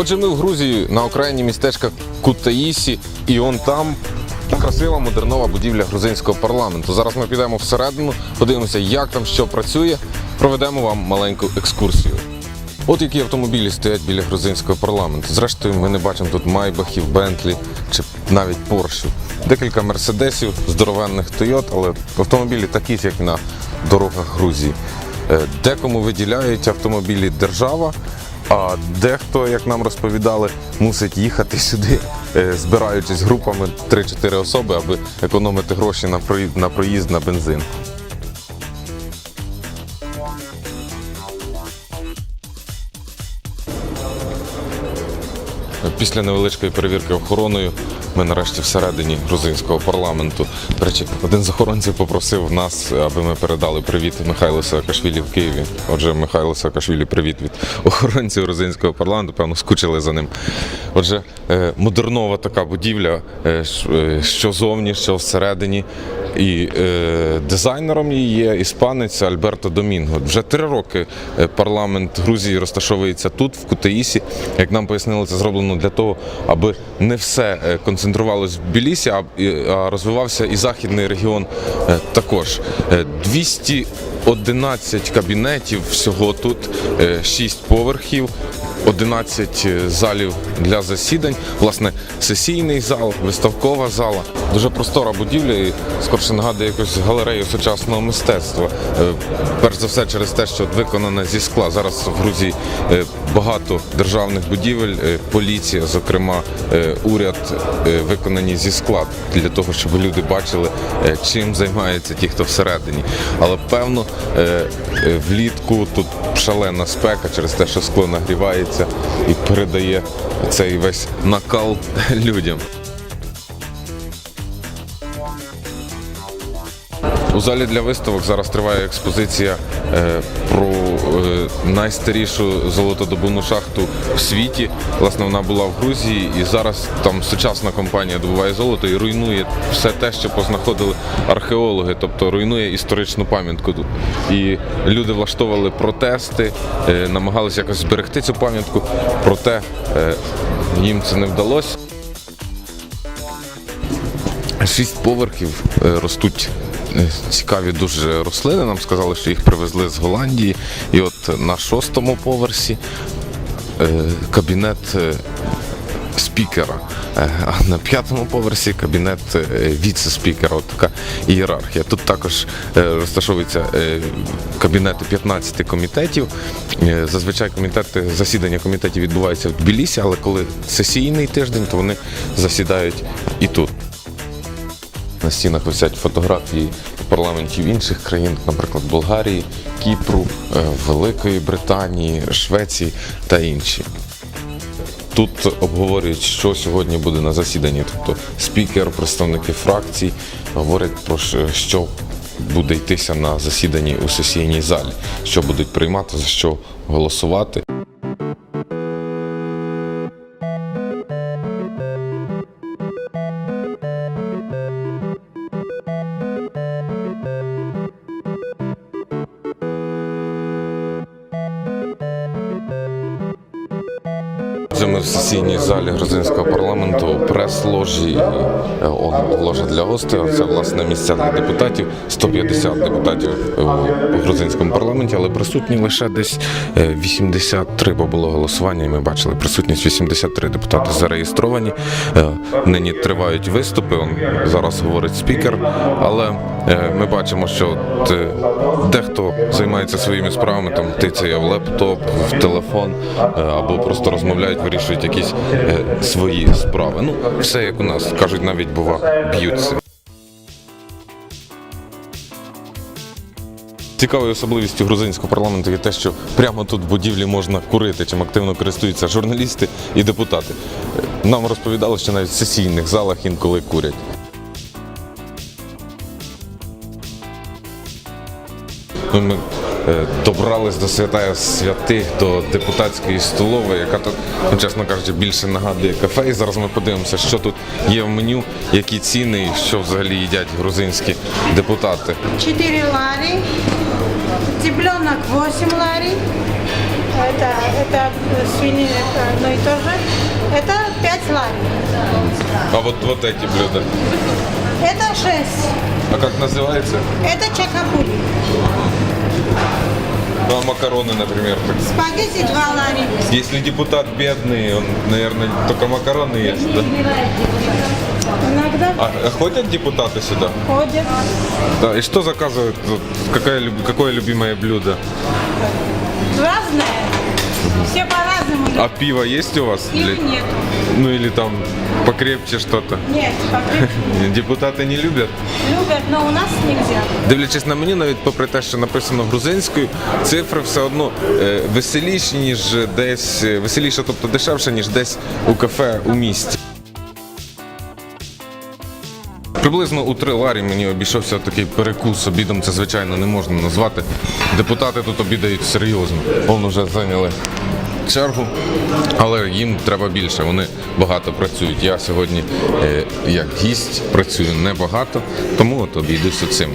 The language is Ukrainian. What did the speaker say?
Отже, ми в Грузії на окраїні містечка Кутаїсі, і он там красива модернова будівля грузинського парламенту. Зараз ми підемо всередину, подивимося, як там що працює. Проведемо вам маленьку екскурсію. От які автомобілі стоять біля грузинського парламенту. Зрештою, ми не бачимо тут майбахів, Бентлі чи навіть Поршів. Декілька мерседесів, здоровенних Тойот, але автомобілі такі, як на дорогах Грузії. Е, Декому виділяють автомобілі держава, а дехто, як нам розповідали, мусить їхати сюди, е, збираючись групами 3-4 особи, аби економити гроші на проїзд на, проїзд, на бензин. Після невеличкої перевірки охороною ми нарешті всередині грузинського парламенту. До речі, один з охоронців попросив нас, аби ми передали привіт Михайлу Саакашвілі в Києві. Отже, Михайло Саакашвілі, привіт від охоронців грузинського парламенту. Певно, скучили за ним. Отже, е, модернова така будівля, е, е, що зовні, що всередині. І е, дизайнером її є іспанець Альберто Домінго. Вже три роки парламент Грузії розташовується тут, в Кутаїсі. Як нам пояснили, це зроблено для того, аби не все е, концентрувалось в Білісі, а, розвивався і західний регіон е, також. Е, 211 кабінетів всього тут, 6 поверхів. 11 залів для засідань, власне, сесійний зал, виставкова зала. Дуже простора будівля і скорше нагадує якусь галерею сучасного мистецтва. Е, Перш за все через те, що виконана зі скла. Зараз в Грузії е, багато державних будівель, е, поліція, зокрема, е, уряд е, виконані зі скла для того, щоб люди бачили, е, чим займаються ті, хто всередині. Але певно е, е, влітку тут шалена спека через те, що скло нагрівається і передає цей весь накал людям. У залі для виставок зараз триває експозиція е, про найстарішу золотодобувну шахту в світі. Власне, вона була в Грузії, і зараз там сучасна компанія добуває золото і руйнує все те, що познаходили археологи, тобто руйнує історичну пам'ятку. І люди влаштовували протести, е, намагалися якось зберегти цю пам'ятку, проте е, їм це не вдалося. Шість поверхів е, ростуть е, цікаві дуже рослини. Нам сказали, що їх привезли з Голландії. І от на шостому поверсі е, кабінет е, спікера. Е, А на п'ятому поверсі кабінет е, віце-спікера. От така ієрархія. Тут також е, розташовуються е, кабінети 15 комітетів. Е, Зазвичай комітети, засідання комітетів відбуваються в Тбілісі, але коли сесійний тиждень, то вони засідають і тут. На стінах висять фотографії парламентів інших країн, наприклад, Болгарії, Кіпру, е, Великої Британії, Швеції та інші. Тут обговорюють, що сьогодні буде на засіданні. Тобто спікер, представники фракцій говорять про що- що буде йтися на засіданні у сесійній залі, що будуть приймати, за що голосувати. Вже ми в сесійній залі грузинського парламенту, прес-ложі, е, ложа для гостей. Це власне місця для депутатів. 150 депутатів у грузинському парламенті, але присутні лише десь е, 83, бо було голосування, і ми бачили присутність 83 депутати зареєстровані. Е, Нині тривають виступи. Он зараз говорить спікер, але е, ми бачимо, що е, дехто займається своїми справами, там тицяє в лептоп, в телефон е, або просто розмовляють, вирішують якісь е, свої справи. Ну, все як у нас кажуть, навіть бува, б'ються. Цікавою особливістю грузинського парламенту є те, що прямо тут в будівлі можна курити, чим активно користуються журналісти і депутати. Нам розповідали, що навіть в сесійних залах інколи курять. Ну, Ми добрались до святая святих, до депутатської столової, яка тут, ну, чесно кажучи, більше нагадує кафе. І зараз ми подивимося, що тут є в меню, які ціни і що взагалі їдять грузинські депутати. 4 лари, цыпленок 8 лари, Это, это свинина, это одно и то же. Это 5 лари. А вот, вот эти блюда. Это 6. А как называется? Это чакапури. Ну, а макароны, например. так. Спагетти 2 лари. Если депутат бедный, он, наверное, только макароны ест, да? Иногда А, а ходят депутаты сюда? ходят. Да, и что заказывают? Люб- какое любимое блюдо? Разные. Все по-разному. А пиво есть у вас? Пива Для... нет. Ну или там покрепче что-то? Нет, покрепче. Депутати не люблять. Любят, но у нас нельзя. Дивлячись на мені, навіть попри те, що написано грузинською, цифри все одно е, веселіші, ніж десь е, веселіше, тобто дешевше, ніж десь у кафе у місті. Приблизно у три ларі мені обійшовся такий перекус. Обідом це звичайно не можна назвати. Депутати тут обідають серйозно. Вони вже зайняли чергу, але їм треба більше. Вони багато працюють. Я сьогодні е, як гість працюю небагато, тому от обійдуся цим.